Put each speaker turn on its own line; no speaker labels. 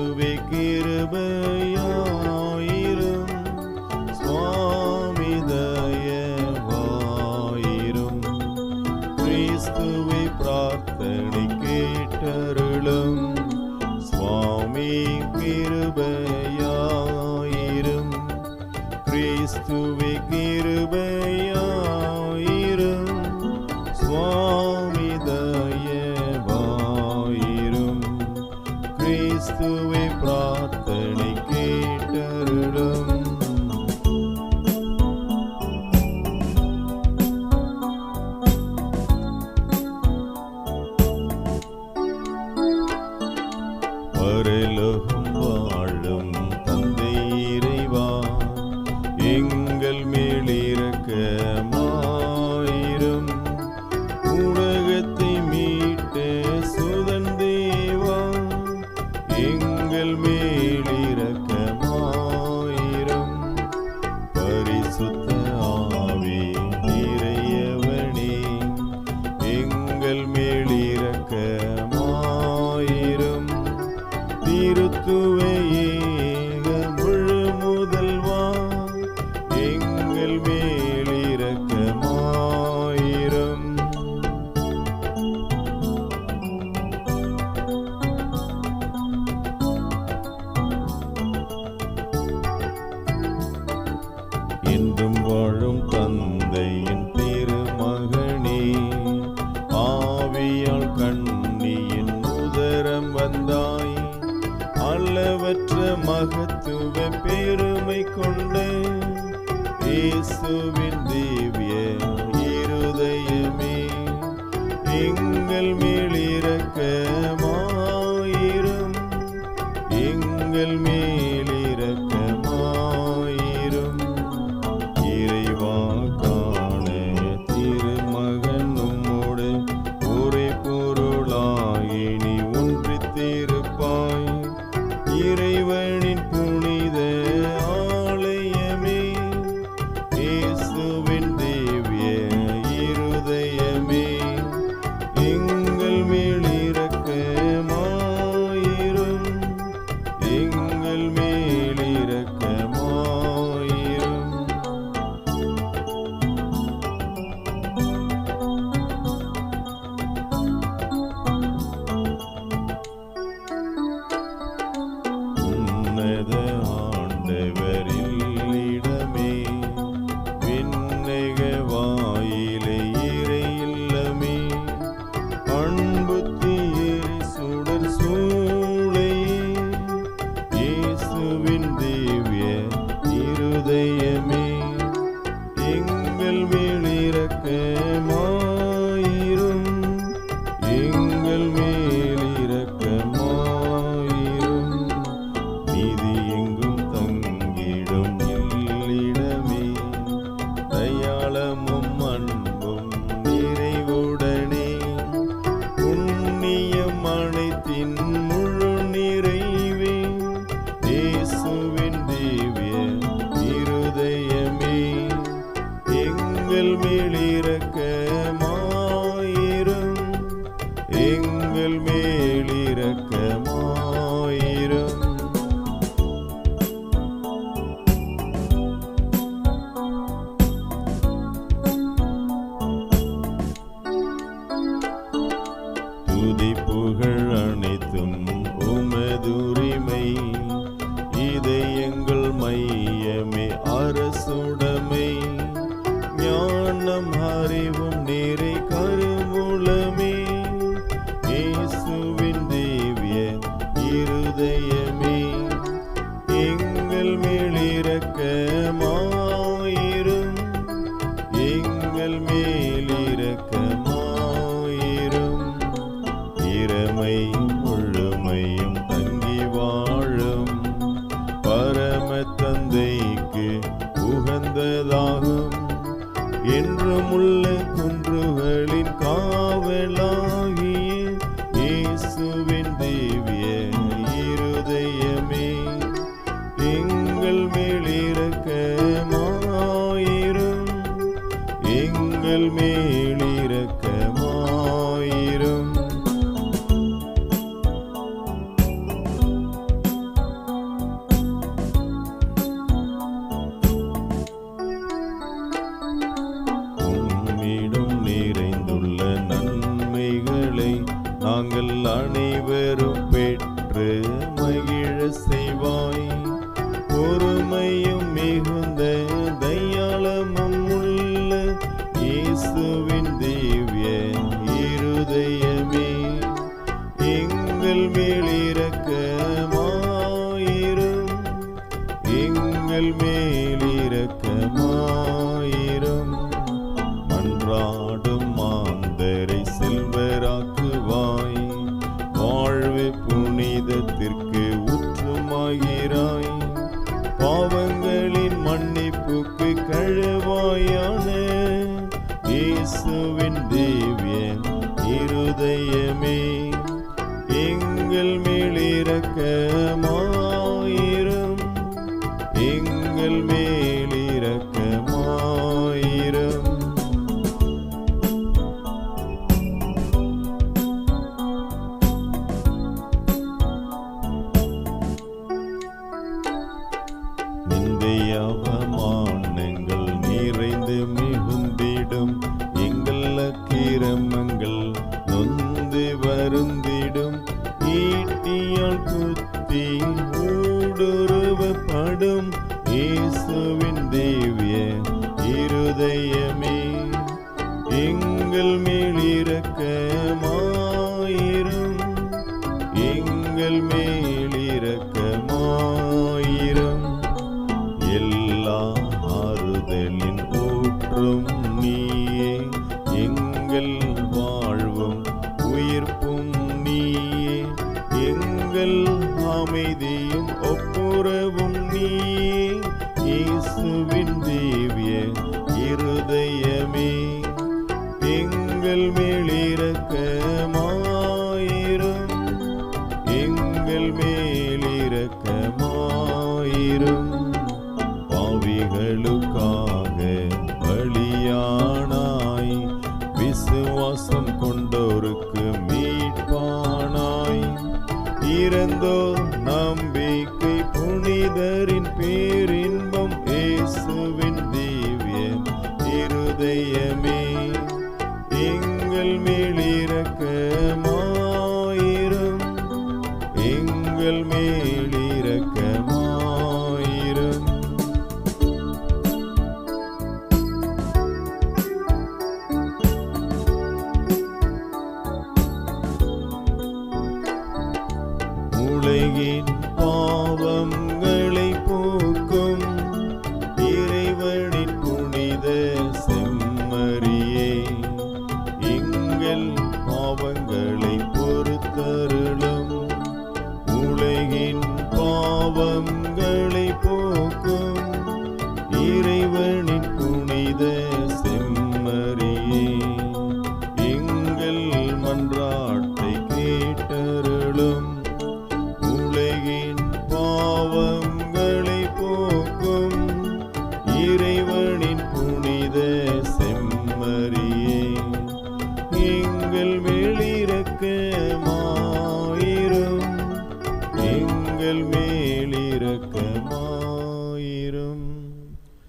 இயேசுவே கிருபையாயிரும். சுவாமி தயவாயிரும் கிறிஸ்துவை பிரார்த்தனை கேட்டருளும் சுவாமி கிருபையாயிரும். கிறிஸ்துவே மகத்துவ பெருமை கொண்ட இயேசுவின் திவ்ய இருதயமே எங்கள் மேலிறக்கமாயிரும் எங்கள் my. இரக்கமாயிரும் துதி புகழ் அனைத்தும் உமது எங்கள் மேலிறக்கமாயிரும் எங்கள் மேலிறக்கமாயிரும் இறமை முழுமையும் தங்கி வாழும். பரம தந்தைக்கு உகந்ததாகும். என்றும் உள்ள எங்கள் மேலிறக்கமாயிரும். உம்மிடம் நிறைந்துள்ள நன்மைகளை நாங்கள் அனைவரும் இரக்கமாயிரும் எங்கள் மேல் இரக்கமாயிரும் இயேசுவின் தேவிய இருதயமே எங்கள் மேல் இரக்கமாயிரும். எங்கள் மேல் இரக்கமாயிரும். எல்லா ஆறுதலின் ஊற்றும் உள்ளம் கொண்டோருக்கு உலகின் பாவங்களை போக்கும் இறைவனின் புனித செம்மறியே. எங்கள் பாவங்களை பொறுத்தருளும் உலகின் பாவம்